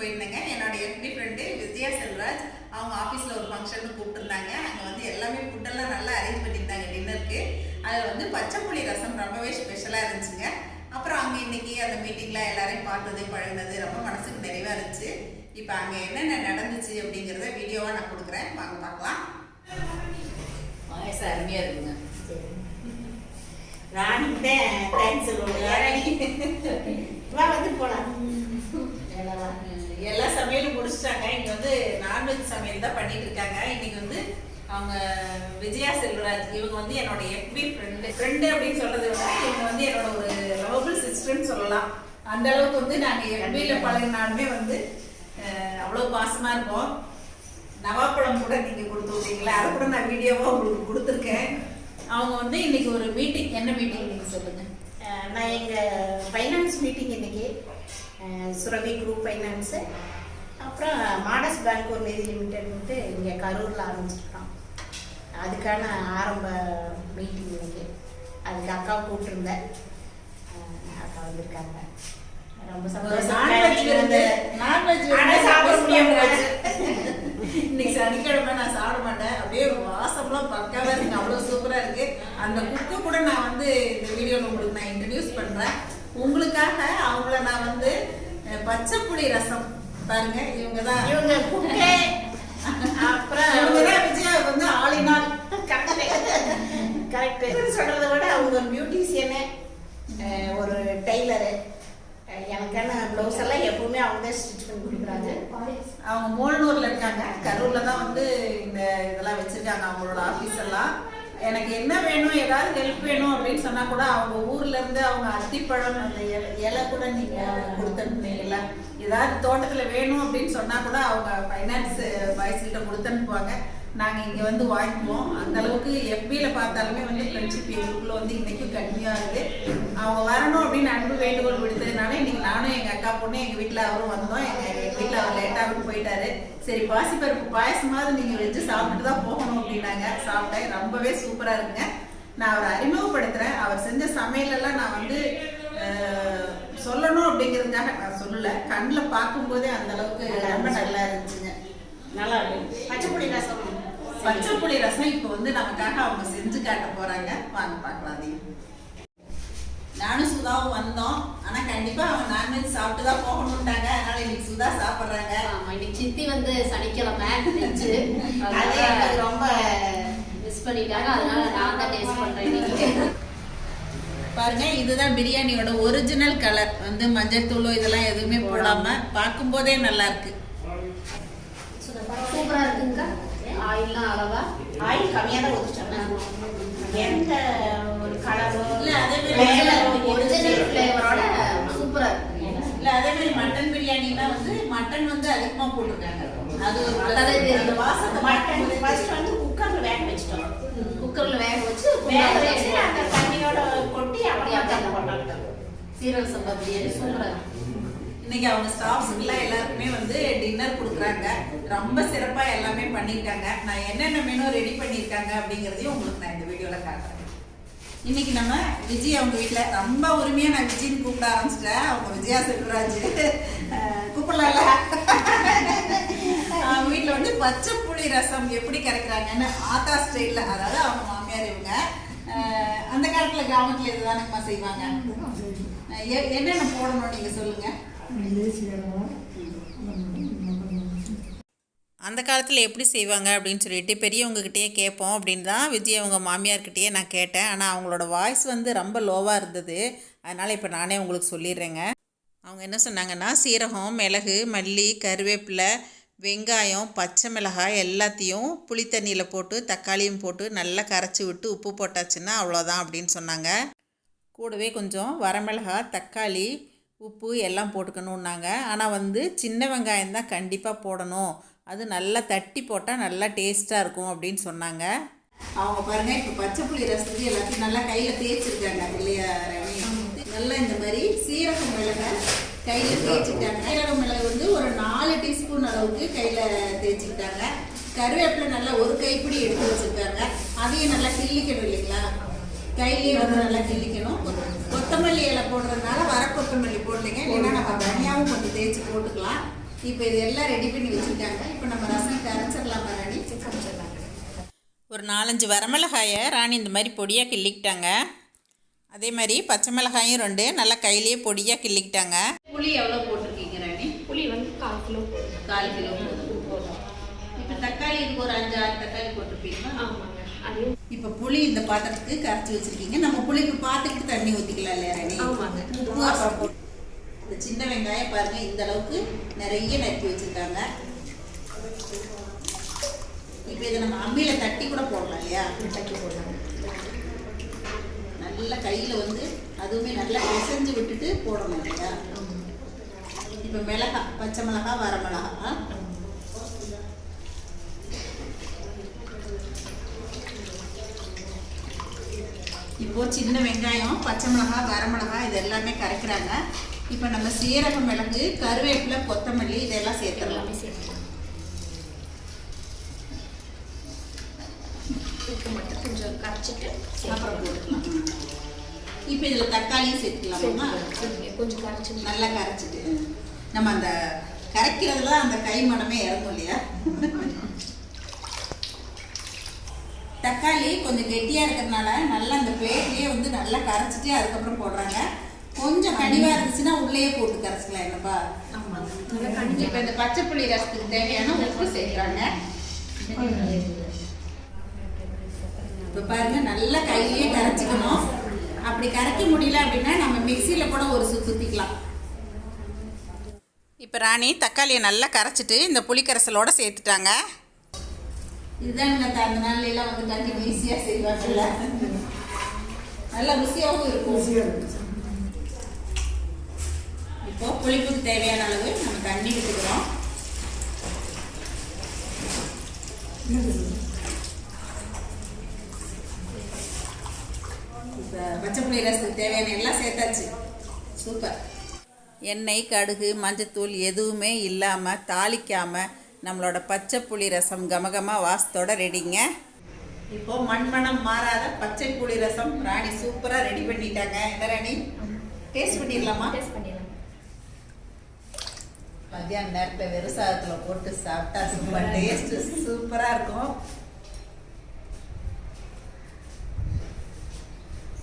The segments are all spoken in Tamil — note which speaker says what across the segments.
Speaker 1: போயிருந்தேங்க. என்னோட எஃபி ஃப்ரெண்டு விஜயா செல்வராஜ் அவங்க ஆஃபீஸில் ஒரு ஃபங்க்ஷன் கூப்பிட்டுருந்தாங்க. அங்கே வந்து எல்லாமே ஃபுட்டெல்லாம் நல்லா அரேஞ்ச் பண்ணியிருந்தாங்க டின்னருக்கு அதில் வந்து பச்சை புளி ரசம் ரொம்பவே ஸ்பெஷலாக இருந்துச்சுங்க. அப்புறம் அங்கே இன்னைக்கு அந்த மீட்டிங்கில் எல்லாரையும் பார்த்தது பழகுனது ரொம்ப மனசுக்கு நிறைவாக இருந்துச்சு. இப்போ அங்கே என்னென்ன நடந்துச்சு அப்படிங்கிறத வீடியோவாக நான் கொடுக்குறேன். வாங்க பார்க்கலாம். பாயசம் அருமையாக இருக்குங்க.
Speaker 2: ராணிக்கிட்ட தேங்க்ஸ் சொல்லுவோம் ராணி வா வந்து போலாம்.
Speaker 1: எல்லா சமையலும் முடிச்சிட்டாங்க. இங்க வந்து நான்வெஜ் சமையல் தான் பண்ணிட்டு இருக்காங்க. இன்னைக்கு வந்து அவங்க விஜயா செல்வராஜ். இவங்க வந்து என்னோட எஃபி ஃப்ரெண்டு ஃப்ரெண்டு அப்படின்னு சொல்றதை விட இவங்க வந்து என்னோட ஒரு லவபிள் சிஸ்டர்னு சொல்லலாம். அந்த அளவுக்கு வந்து நாங்க எஃபில பழகினாலுமே வந்து அஹ், அவ்வளவு பாசமா இருப்போம். நவாப்பழம் கூட நீங்க கொடுத்து விட்டீங்களா? அதை கூட நான் வீடியோவா உங்களுக்கு கொடுத்துருக்கேன். அவங்க வந்து இன்னைக்கு ஒரு மீட்டிங் என்ன மீட்டிங் நீங்க சொல்லுங்க?
Speaker 2: அஹ் நான் எங்கள் ஃபைனான்ஸ் மீட்டிங் இன்னைக்கு. சுரபி குரூப் ஃபைனான்ஸு அப்புறம் மாடஸ் பேங்க் ஒரு நிதி லிமிடெட்ன்ட்டு இங்கே கரூரில் ஆரம்பிச்சிருக்கோம் அதுக்கான ஆரம்ப மீட்டிங் இன்னைக்கு அதுக்கு அக்கா கூப்பிட்டுருந்தேன் அக்கா வந்திருக்காங்க. ரொம்ப
Speaker 1: இன்னைக்கு சனிக்கிழமை நான் சாப்பிட மாட்டேன். அப்படியே வாசம்லாம் பக்காவா இருக்கு. அவ்வளவு சூப்பரா இருக்கு. அந்த குக்கு கூட நான் வந்து இந்த வீடியோல உங்களுக்கு நான் இன்ட்ரடியூஸ் பண்றேன். உங்களுக்காக அவங்கள நான் வந்து அஹ், பச்சை புளி ரசம் பாருங்க இவங்க தான்
Speaker 2: இவங்க குக்கே அப்புறம்
Speaker 1: இவங்க தான் விஜயாவுக்கு வந்து ஆளினால்.
Speaker 2: கரெக்ட். சொல்றதை விட அவங்க ஒரு பியூட்டிஷியனு ஒரு டெய்லரு எனக்கான ப்ளவுஸ் எல்லாம் எப்பவுமே அவங்க தான் ஸ்டிச் பண்ணி கொடுக்குறாங்க.
Speaker 1: அவங்க மூலனூர்ல இருக்காங்க. கரூர்ல தான் வந்து இந்த இதெல்லாம் வச்சிருக்காங்க அவங்களோட ஆபீஸ் எல்லாம். எனக்கு என்ன வேணும் ஏதாவது ஹெல்ப் வேணும் அப்படின்னு சொன்னா கூட அவங்க ஊர்ல இருந்து அவங்க அத்திப்பழம் அந்த இலை இலை கூட நீங்க கொடுத்தனுப்புனீங்கல்ல. ஏதாவது தோட்டத்துல வேணும் அப்படின்னு சொன்னா கூட அவங்க ஃபைனான்ஸ் பாய்ஸ் கிட்ட கொடுத்தனுப்புவாங்க. நாங்கள் இங்கே வந்து வாங்கிக்குவோம் அந்த அளவுக்கு பார்த்தாலுமே வந்து ஃப்ரெண்ட்ஷிப் எங்களுக்குள்ள வந்து இன்றைக்கும் கம்மியாக இருக்குது அவங்க வரணும் அப்படின்னு அன்பு வேண்டுகோள் விடுத்ததுனால இன்றைக்கி நானும் எங்கள் அக்கா பொண்ணு எங்கள் வீட்டில் அவரும் வந்தோம். எங்கள் வீட்டில் அவர் லேட்டாக போயிட்டாரு. சரி பாசிப்பருப்பு பாயசமாவது நீங்கள் வச்சு சாப்பிட்டு தான் போகணும் அப்படின்னாங்க. சாப்பிட்டேன். ரொம்பவே சூப்பராக இருக்குங்க. நான் அவரை அறிமுகப்படுத்துறேன். அவர் செஞ்ச சமையலெல்லாம் நான் வந்து சொல்லணும் அப்படிங்கிறதுக்காக நான் சொல்லல. கண்ணில் பார்க்கும்போதே அந்த அளவுக்கு ரொம்ப நல்லா இருந்துச்சுங்க.
Speaker 2: நல்லா இருக்கு. பச்சைப்பொடி ரசம்
Speaker 1: பச்சை புளி ரசம் இப்போ வந்து நமக்காக அவங்க செஞ்சு காட்ட போறாங்க. வாங்க பார்க்கலாம் அதையும். நானும் சுதாவும் வந்தோம். ஆனா கண்டிப்பா அவங்க நான்வெஜ் சாப்பிட்டு தான் போகணும்ட்டாங்க. அதனால இன்னைக்கு சுதா சாப்பிடுறாங்க.
Speaker 3: ஆமா, இன்னைக்கு சித்தி வந்து சனிக்கிழமை
Speaker 2: அது ரொம்ப
Speaker 3: மிஸ் பண்ணிட்டாங்க. அதனால நான் தான் டேஸ்ட் பண்றேன் இன்னைக்கு.
Speaker 1: பாருங்க இதுதான் பிரியாணியோட ஒரிஜினல் கலர் வந்து மஞ்சள் தூளோ இதெல்லாம் எதுவுமே போடாம பார்க்கும்போதே நல்லா இருக்கு.
Speaker 3: சூப்பரா இருக்குங்கக்கா ஆயில்லாம் அளவா?
Speaker 2: ஆயில் கம்மியாக தான் ஊற்றிட்டோம் எந்த ஒரு கலரோ
Speaker 1: இல்ல, அதே மாதிரி
Speaker 3: ஒரிஜினல் ஃபிளேவரோட சூப்பரா இருக்கு
Speaker 1: இல்ல அதே மாதிரி மட்டன் பிரியாணினா வந்து மட்டன் வந்து அதிகமா போட்டிருக்காங்க. அது ஒரு அந்த வாசத்தை
Speaker 2: மட்டன் ஃபர்ஸ்ட் வந்து குக்கரில் வேக வச்சிட்டோம்.
Speaker 3: குக்கர்ல வேக வச்சு
Speaker 2: வேக வச்சு அந்த தண்ணியோட கொட்டி அப்படியே அப்படியே போட்டாங்க
Speaker 3: சீரக சம்பா பிரியாணி சூப்பரா இருக்கு
Speaker 1: இன்னைக்கு அவங்க ஸ்டாஃப்ஸுக்குலாம் எல்லாருக்குமே வந்து டின்னர் கொடுக்குறாங்க. ரொம்ப சிறப்பா எல்லாமே பண்ணியிருக்காங்க. நான் என்னென்ன மெனு ரெடி பண்ணியிருக்காங்க அப்படிங்கிறதையும் உங்களுக்கு நான் இந்த வீடியோல காட்டுறேன். இன்னைக்கு நம்ம விஜய் அவங்க வீட்டில் ரொம்ப உரிமையா நான் விஜய்னு கூப்பிட ஆரம்பிச்சிட்டேன். அவங்க விஜயா செல்வராஜ். கூப்பிடலாம்ல? அவங்க வீட்டில் வந்து பச்சை புளி ரசம் எப்படி கரைக்கிறாங்கன்னு ஆத்தா ஸ்டைல்ல அதாவது அவங்க மாமியார் இவங்க அந்த காலத்துல கிராமத்துல இதுதானங்கம்மா செய்வாங்க? எ- என்னென்ன போடணும் நீங்க சொல்லுங்க. அந்த காலத்தில் எப்படி செய்வாங்க அப்படின்னு சொல்லிட்டு பெரியவங்ககிட்டயே கேட்போம் அப்படின்னு தான் விஜய் அவங்க மாமியார்கிட்டயே நான் கேட்டேன். ஆனால் அவங்களோட வாய்ஸ் வந்து ரொம்ப லோவாக இருந்தது. அதனால் இப்போ நானே உங்களுக்கு சொல்லிடுறேங்க. அவங்க என்ன சொன்னாங்கன்னா சீரகம் மிளகு மல்லி கருவேப்பிலை வெங்காயம் பச்சை மிளகாய் எல்லாத்தையும் புளி தண்ணியில் போட்டு தக்காளியும் போட்டு நல்லா கரைச்சி விட்டு உப்பு போட்டாச்சுன்னா அவ்வளோதான் அப்படின்னு சொன்னாங்க. கூடவே கொஞ்சம் வரமிளகாய் தக்காளி உப்பு எல்லாம் போட்டுக்கணுன்னாங்க ஆனால் வந்து சின்ன வெங்காயம் தான் கண்டிப்பாக போடணும். அது நல்லா தட்டி போட்டால் நல்லா டேஸ்ட்டாக இருக்கும் அப்படின்னு சொன்னாங்க. அவங்க பாருங்கள் இப்போ பச்சை புளி ரசத்துக்கு எல்லாத்தையும் நல்லா கையில் தேய்ச்சிருக்காங்க இல்லையா நல்லா இந்த மாதிரி சீரக மிளகை கையில் தேய்ச்சிட்டாங்க சீரக மிளகு வந்து ஒரு நாலு டீஸ்பூன் அளவுக்கு கையில் தேய்ச்சிக்கிட்டாங்க. கருவேப்பிலை நல்லா ஒரு கைப்பிடி எடுத்து வச்சிருக்காங்க. அதையும் நல்லா கிள்ளிக்கணும் இல்லைங்களா? கையிலேயே வந்து நல்லா கிள்ளிக்கணும். கொத்தமல்லி இலை போடுறதுனால வர கொத்தமல்லி போடலைங்க. இல்லைன்னா நம்ம தனியாகவும் கொஞ்சம் தேய்ச்சி போட்டுக்கலாம். இப்போ இது எல்லாம் ரெடி பண்ணி வச்சுருக்காங்க. இப்போ நம்ம ரசம் கரைச்சிடலாமா ராணி
Speaker 2: கரைச்சிடலாம்
Speaker 1: ஒரு நாலஞ்சு வரமிளகாயை ராணி இந்த மாதிரி பொடியாக கிள்ளிக்கிட்டாங்க. அதே மாதிரி பச்சை மிளகாயும் ரெண்டு நல்லா கையிலேயே பொடியாக கிள்ளிக்கிட்டாங்க. புளி எவ்வளோ போட்டிருக்கீங்க ராணி?
Speaker 2: புளி வந்து கால் கிலோ
Speaker 1: கால் கிலோ போதும்
Speaker 2: போதும்
Speaker 1: இப்போ தக்காளி இதுக்கு ஒரு அஞ்சு ஆறு தக்காளி போட்டிருப்பீங்களா?
Speaker 2: ஆமாங்க. அதையும்
Speaker 1: இப்போ புளி இந்த பாத்திரத்துக்கு கரைச்சி வச்சிருக்கீங்க. நம்ம புளிக்கு பார்த்துக்கிட்டு தண்ணி ஊற்றிக்கலாம் இல்லையா. உப்பு போட்டு இந்த சின்ன வெங்காயம் பாருங்க இந்த அளவுக்கு நிறைய நறுக்கி வச்சிருக்காங்க. இப்போ இதை நம்ம அம்மியில் தட்டி கூட போடலாம் இல்லையா?
Speaker 2: தட்டி போடலாம்.
Speaker 1: நல்லா கையில் வந்து அதுவுமே நல்லா பிசைஞ்சு விட்டுட்டு போடணும் இல்லையா? இப்போ மிளகா பச்சை மிளகா வர மிளகா. இப்போ சின்ன வெங்காயம் பச்சை மிளகா வரமிளகா இது எல்லாமே கரைக்கிறாங்க. இப்போ நம்ம சீரக மிளகு கருவேப்பிலை கொத்தமல்லி இதெல்லாம் சேர்த்துடலாம்.
Speaker 2: சேர்த்துக்கலாம். மட்டும் கொஞ்சம் கரைச்சிட்டு
Speaker 1: அப்புறம் போட்டுக்கலாம். இப்போ இதில் தக்காளியும் சேர்த்துக்கலாமா.
Speaker 2: கொஞ்சம் கரைச்சி
Speaker 1: நல்லா கரைச்சிட்டு. நம்ம அந்த கரைக்கிறதுல அந்த கை மணமே இறங்கும் இல்லையா? தக்காளி கொஞ்சம் கெட்டியாக இருக்கிறதுனால நல்லா அந்த பிளேட்லேயே வந்து நல்லா கரைச்சிட்டு அதுக்கப்புறம் போடுறாங்க. கொஞ்சம் கனிவாக இருந்துச்சுன்னா உள்ளேயே போட்டு கரைச்சிக்கலாம் என்னப்பா? இப்போ இந்த பச்சை புளி ரசத்துக்கு தேவையான உப்பு சேர்க்குறாங்க. இப்போ பாருங்க நல்லா கையிலேயே கரைச்சிக்கணும். அப்படி கரைக்க முடியல அப்படின்னா நம்ம மிக்சியில் கூட ஒரு சுற்றிக்கலாம் இப்போ ராணி தக்காளியை நல்லா கரைச்சிட்டு இந்த புளிக்கரைசலோட சேர்த்துட்டாங்க. இதுதான் இந்த அந்த நாள்ல எல்லாம் வந்து தண்ணி ஈஸியாக செய்வாங்கல்ல. நல்லா ருசியாகவும் இருக்கும். இப்போ புளிப்புக்கு தேவையான அளவு நம்ம தண்ணி விட்டுக்கிறோம் இப்போ பச்சை புளி ரசத்துக்கு தேவையான எல்லாம் சேர்த்தாச்சு. சூப்பர். எண்ணெய் கடுகு மஞ்சத்தூள் எதுவுமே இல்லாமல் தாளிக்காமல் நம்மளோட பச்சை புளி ரசம் கமகமா வாசத்தோட ரெடிங்க இப்போ மண்மணம் மாறாத பச்சை புளி ரசம் ராணி சூப்பராக ரெடி பண்ணிட்டாங்க. என்ன ராணி? டேஸ்ட் பண்ணிடலாமா?
Speaker 2: டேஸ்ட் பண்ணிடலாம்.
Speaker 1: மத்தியான நேரத்தில் வெறும் சாதத்தில் போட்டு சாப்பிட்டா சூப்பர் டேஸ்ட் சூப்பராக இருக்கும்.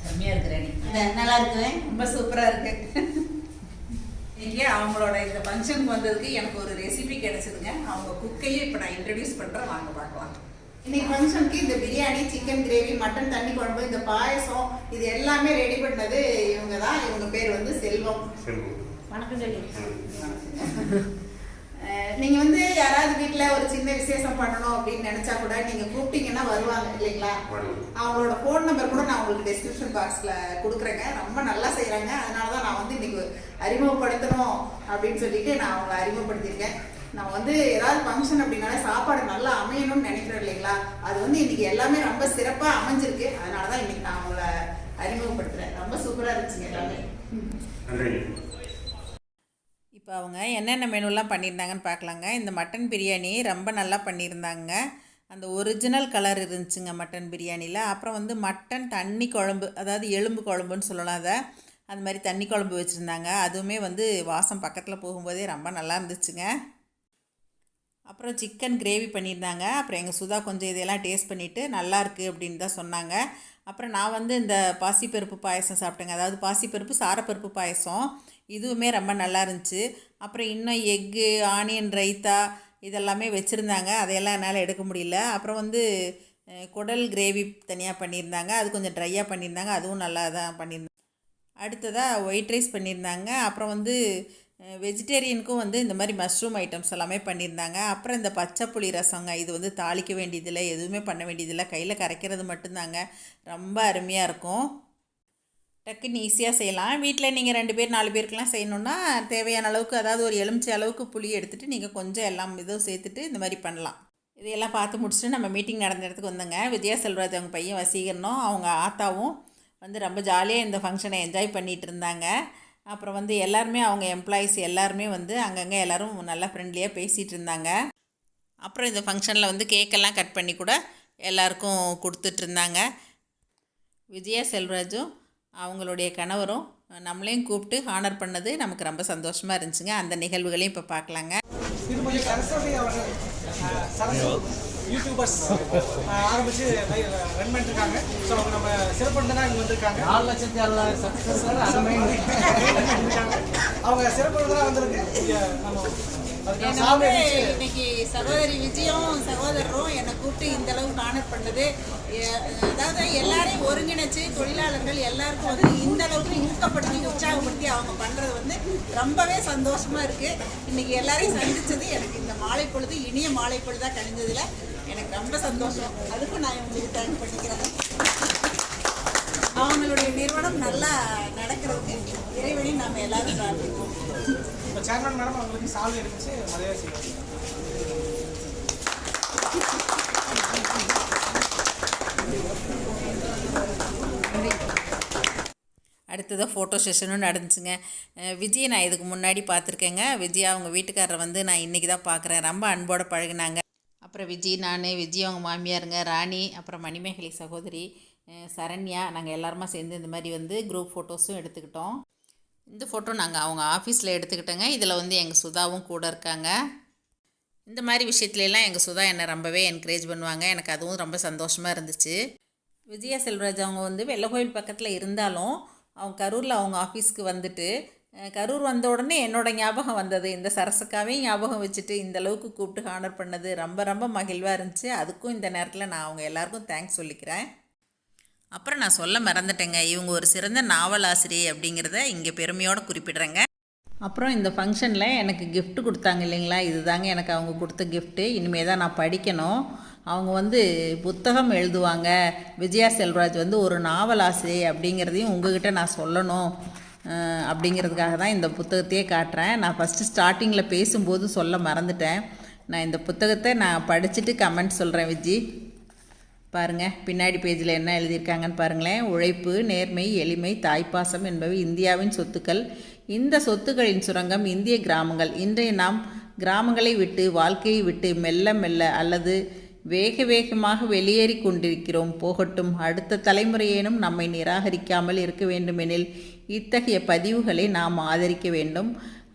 Speaker 1: செம்மையாக இருக்கு ராணி. நல்லா இருக்கு ரொம்ப சூப்பராக இருக்கு. இன்னைக்கு அவங்களோட இந்த ஃபங்க்ஷனுக்கு வந்ததுக்கு எனக்கு ஒரு ரெசிபி கிடைச்சதுங்க. அவங்க குக்கையும் இப்போ நான் இன்ட்ரடியூஸ் பண்ணுறேன் வாங்க பார்க்கலாம். இன்னைக்கு ஃபங்க்ஷனுக்கு இந்த பிரியாணி சிக்கன் கிரேவி மட்டன் தண்ணி குழம்பு இந்த பாயசம் இது எல்லாமே ரெடி பண்ணது இவங்க தான் இவங்க பேர் வந்து செல்வம்.
Speaker 2: வணக்கம் சொல்லி
Speaker 1: அஹ் நீங்க வந்து யாராவது வீட்ல ஒரு சின்ன விசேஷம் பண்ணணும் அப்படின்னு நினைச்சா கூட நீங்க கூப்பிட்டீங்கன்னா வருவாங்க இல்லைங்களா? அவங்களோட ஃபோன் நம்பர் கூட நான் உங்களுக்கு டெஸ்கிரிப்ஷன் பாக்ஸ்ல கொடுக்குறேங்க. ரொம்ப நல்லா செய்றாங்க. அதனால தான் நான் வந்து இன்னைக்கு அறிமுகப்படுத்தணும் அப்படின்னு சொல்லிட்டு நான் அவங்கள அறிமுகப்படுத்தியிருக்கேன். நான் வந்து ஏதாவது ஃபங்க்ஷன் அப்படின்னாலே சாப்பாடு நல்லா அமையணும்னு நினைக்கிறேன் இல்லைங்களா? அது வந்து இன்னைக்கு எல்லாமே ரொம்ப சிறப்பா அமைஞ்சிருக்கு. அதனால தான் இன்னைக்கு நான் அவங்கள அறிமுகப்படுத்துறேன். ரொம்ப சூப்பரா இருந்துச்சுங்க எல்லாமே. இப்போ அவங்க என்னென்ன மெனுலாம் பண்ணியிருந்தாங்கன்னு பார்க்கலாங்க. இந்த மட்டன் பிரியாணி ரொம்ப நல்லா பண்ணியிருந்தாங்க. அந்த ஒரிஜினல் கலர் இருந்துச்சுங்க மட்டன் பிரியாணியில் அப்புறம் வந்து மட்டன் தண்ணி குழம்பு அதாவது எலும்பு குழம்புன்னு சொல்லலாம் அதை. அது மாதிரி தண்ணி குழம்பு வச்சுருந்தாங்க. அதுவுமே வந்து வாசம் பக்கத்தில் போகும்போதே ரொம்ப நல்லா இருந்துச்சுங்க. அப்புறம் சிக்கன் கிரேவி பண்ணியிருந்தாங்க. அப்புறம் எங்கள் சுதா கொஞ்சம் இதெல்லாம் டேஸ்ட் பண்ணிவிட்டு நல்லாயிருக்கு அப்படின்னு தான் சொன்னாங்க. அப்புறம் நான் வந்து இந்த பாசிப்பருப்பு பாயசம் சாப்பிட்டேங்க. அதாவது பாசிப்பருப்பு சாரப்பருப்பு பாயசம் இதுவுமே ரொம்ப நல்லா இருந்துச்சு. அப்புறம் இன்னும் எக்கு ஆனியன் ரைத்தா இதெல்லாமே வச்சுருந்தாங்க. அதையெல்லாம் என்னால் எடுக்க முடியல. அப்புறம் வந்து குடல் கிரேவி தனியாக பண்ணியிருந்தாங்க. அது கொஞ்சம் ட்ரையாக பண்ணியிருந்தாங்க. அதுவும் நல்லா தான் பண்ணியிருந்தாங்க. அடுத்ததாக ஒயிட் ரைஸ் பண்ணியிருந்தாங்க. அப்புறம் வந்து வெஜிடேரியனுக்கும் வந்து இந்த மாதிரி மஷ்ரூம் ஐட்டம்ஸ் எல்லாமே பண்ணியிருந்தாங்க. அப்புறம் இந்த பச்சை புளி ரசங்க இது வந்து தாளிக்க வேண்டியதில்லை எதுவுமே பண்ண வேண்டியதில்லை. கையில் கரைக்கிறது மட்டும்தாங்க. ரொம்ப அருமையாக இருக்கும். டக்குன்னு ஈஸியாக செய்யலாம். வீட்டில் நீங்கள் ரெண்டு பேர் நாலு பேருக்கெலாம் செய்யணுன்னா தேவையான அளவுக்கு அதாவது ஒரு எலுமிச்சை அளவுக்கு புளி எடுத்துகிட்டு நீங்கள் கொஞ்சம் எல்லாம் இதுவும் சேர்த்துட்டு இந்த மாதிரி பண்ணலாம். இதையெல்லாம் பார்த்து முடிச்சுட்டு நம்ம மீட்டிங் நடந்த இடத்துக்கு வந்தோங்க. விஜயா செல்வராஜ் அவங்க பையன் வசீகரனும் அவங்க ஆத்தாவும் வந்து ரொம்ப ஜாலியாக இந்த ஃபங்க்ஷனை என்ஜாய் பண்ணிகிட்டு இருந்தாங்க. அப்புறம் வந்து எல்லாருமே அவங்க எம்ப்ளாயீஸ் எல்லாருமே வந்து அங்கங்கே எல்லோரும் நல்லா ஃப்ரெண்ட்லியாக பேசிகிட்டு இருந்தாங்க. அப்புறம் இந்த ஃபங்க்ஷனில் வந்து கேக்கெல்லாம் கட் பண்ணி கூட எல்லாருக்கும் கொடுத்துட்ருந்தாங்க விஜயா செல்வராஜும் அவங்களுடைய கணவரும் நம்மளையும் கூப்பிட்டு ஹானர் பண்ணது நமக்கு ரொம்ப சந்தோஷமாக இருந்துச்சுங்க. அந்த நிகழ்வுகளையும் இப்போ பார்க்கலாங்க
Speaker 4: யூடியூபர்ஸ் ஆரம்பிச்சு ரன் பண்ணிட்டு இருக்காங்க ஸோ அவங்க நம்ம சிறப்பு தான் இங்கே வந்திருக்காங்க. நாலு லட்சத்தி அறுபதாயிரம் அவங்க சிறப்பு தான் வந்திருக்கு
Speaker 5: இன்னைக்கு சகோதரி விஜயும் சகோதரரும் என்னை கூப்பிட்டு இந்த அளவுக்கு ஆனர் பண்ணது. அதாவது எல்லாரையும் ஒருங்கிணைச்சு தொழிலாளர்கள் எல்லாருக்கும் வந்து இந்த அளவுக்கு ஊக்கப்படுத்தி உற்சாகப்படுத்தி அவங்க பண்றது வந்து ரொம்பவே சந்தோஷமா இருக்கு. இன்னைக்கு எல்லாரையும் சந்திச்சது எனக்கு இந்த மாலை பொழுது இனிய மாலை பொழுதா கழிஞ்சதுல. ரொம்ப சந்தோஷம். அதுக்கும் நான் உங்களுக்கு தேங்க் பண்ணிக்கிறேன். அவங்களுடைய நிறுவனம் நல்லா நடக்கிறதுக்கு இறைவனை நாம எல்லாரும் பிரார்த்திப்போம்.
Speaker 4: இப்போ சேர்மன் மேடம் அவங்களுக்கு சால்வை எடுத்து மரியாதை செய்வாங்க
Speaker 1: அடுத்ததாக ஃபோட்டோ செஷனும் நடந்துச்சுங்க. விஜயை நான் இதுக்கு முன்னாடி பார்த்துருக்கேங்க. விஜய் அவங்க வீட்டுக்காரரை வந்து நான் இன்றைக்கி தான் பார்க்குறேன். ரொம்ப அன்போடு பழகுனாங்க. அப்புறம் விஜய் நான் விஜய் அவங்க மாமியாருங்க ராணி அப்புறம் மணிமேகலை சகோதரி சரண்யா நாங்கள் எல்லாருமா சேர்ந்து இந்த மாதிரி வந்து குரூப் ஃபோட்டோஸும் எடுத்துக்கிட்டோம். இந்த ஃபோட்டோ நாங்கள் அவங்க ஆஃபீஸில் எடுத்துக்கிட்டோங்க. இதில் வந்து எங்கள் சுதாவும் கூட இருக்காங்க. இந்த மாதிரி விஷயத்துலலாம் எங்கள் சுதா என்னை ரொம்பவே என்கரேஜ் பண்ணுவாங்க. எனக்கு அதுவும் ரொம்ப சந்தோஷமாக இருந்துச்சு. விஜயா செல்வராஜ் அவங்க வந்து வெள்ளக்கோயில் பக்கத்தில் இருந்தாலும் அவங்க கரூரில் அவங்க ஆஃபீஸ்க்கு வந்துட்டு கரூர் வந்த உடனே என்னோட ஞாபகம் வந்தது. இந்த சரசக்காவே ஞாபகம் வச்சுட்டு இந்த அளவுக்கு கூப்பிட்டு ஹானர் பண்ணது. ரொம்ப ரொம்ப மகிழ்வாக இருந்துச்சு. அதுக்கும் இந்த நேரத்தில் நான் அவங்க எல்லாருக்கும் தேங்க்ஸ் சொல்லிக்கிறேன். அப்புறம் நான் சொல்ல மறந்துட்டேங்க. இவங்க ஒரு சிறந்த நாவலாசிரியை அப்படிங்கிறத இங்கே பெருமையோடு குறிப்பிடுறேங்க. அப்புறம் இந்த ஃபங்க்ஷனில் எனக்கு கிஃப்ட் கொடுத்தாங்க இல்லைங்களா? இதுதாங்க எனக்கு அவங்க கொடுத்த கிஃப்ட்டு இனிமே தான் நான் படிக்கணும். அவங்க வந்து புத்தகம் எழுதுவாங்க. விஜயா செல்வராஜ் வந்து ஒரு நாவல் ஆசிரியை அப்படிங்கிறதையும் உங்ககிட்ட நான் சொல்லணும். அப்படிங்கிறதுக்காக தான் இந்த புத்தகத்தையே காட்டுறேன். நான் ஃபஸ்ட்டு ஸ்டார்டிங்கில் பேசும்போது சொல்ல மறந்துட்டேன். நான் இந்த புத்தகத்தை நான் படிச்சுட்டு கமெண்ட் சொல்கிறேன் விஜி. பாருங்க பின்னாடி பேஜில் என்ன எழுதியிருக்காங்கன்னு பாருங்களேன். உழைப்பு நேர்மை எளிமை தாய்ப்பாசம் என்பவை இந்தியாவின் சொத்துக்கள். இந்த சொத்துக்களின் சுரங்கம் இந்திய கிராமங்கள். இன்றைய நாம் கிராமங்களை விட்டு வாழ்க்கையை விட்டு மெல்ல மெல்ல அல்லது வேக வேகமாக வெளியேறி கொண்டிருக்கிறோம். போகட்டும் அடுத்த தலைமுறையேனும் நம்மை நிராகரிக்காமல் இருக்க வேண்டுமெனில் இத்தகைய பதிவுகளை நாம் ஆதரிக்க வேண்டும்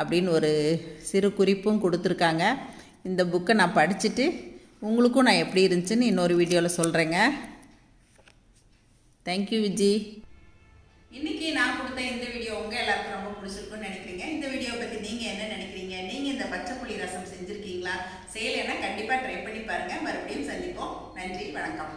Speaker 1: அப்படின்னு ஒரு சிறு குறிப்பும் கொடுத்துருக்காங்க. இந்த புக்கை நான் படிச்சுட்டு உங்களுக்கும் நான் எப்படி இருந்துச்சுன்னு இன்னொரு வீடியோவில் சொல்கிறேங்க தேங்க்யூ விஜி. இன்றைக்கி நான் கொடுத்த இந்த வீடியோ உங்கள் எல்லாருக்கும் ரொம்ப பிடிச்சிருக்குன்னு நினைக்கிறீங்க. இந்த வீடியோ பற்றி நீங்கள் என்ன நினைக்கிறீங்க? நீங்கள் இந்த பச்சை புளி ரசம் செஞ்சுருக்கீங்களா? செய்யலைன்னா கண்டிப்பாக ட்ரை பண்ணி பாருங்கள் மறுபடியும் சந்திப்போம். நன்றி வணக்கம்.